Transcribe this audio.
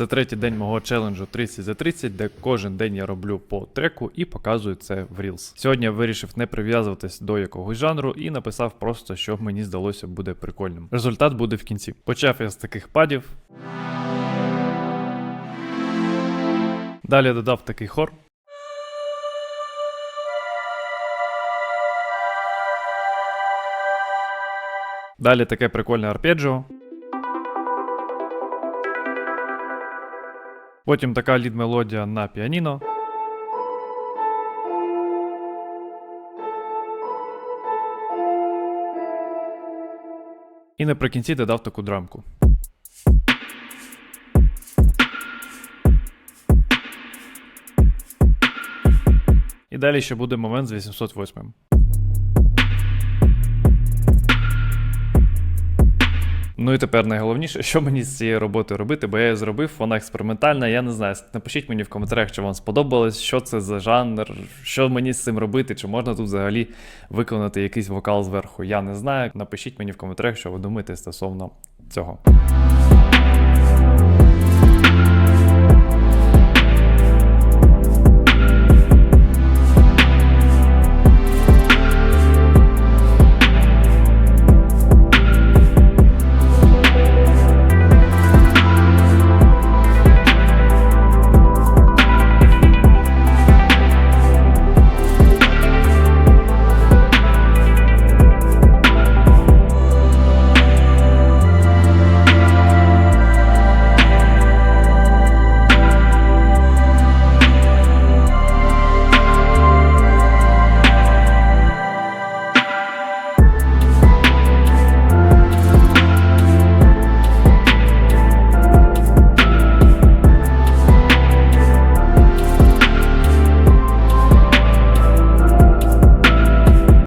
Це третій день мого челенджу 30 за 30, де кожен день я роблю по треку і показую це в Reels. Сьогодні я вирішив не прив'язуватись до якогось жанру і написав просто, що мені здалося буде прикольним. Результат буде в кінці. Почав я з таких падів. Далі додав такий хор. Далі таке прикольне арпеджіо. Потім така лід-мелодія на піаніно. І наприкінці додав таку драмку. І далі ще буде момент з 808. Ну і тепер найголовніше, що мені з цією роботою робити, бо я її зробив, вона експериментальна. Я не знаю. Напишіть мені в коментарях, чи вам сподобалось, що це за жанр, що мені з цим робити, чи можна тут взагалі виконати якийсь вокал зверху. Я не знаю. Напишіть мені в коментарях, що ви думаєте стосовно цього.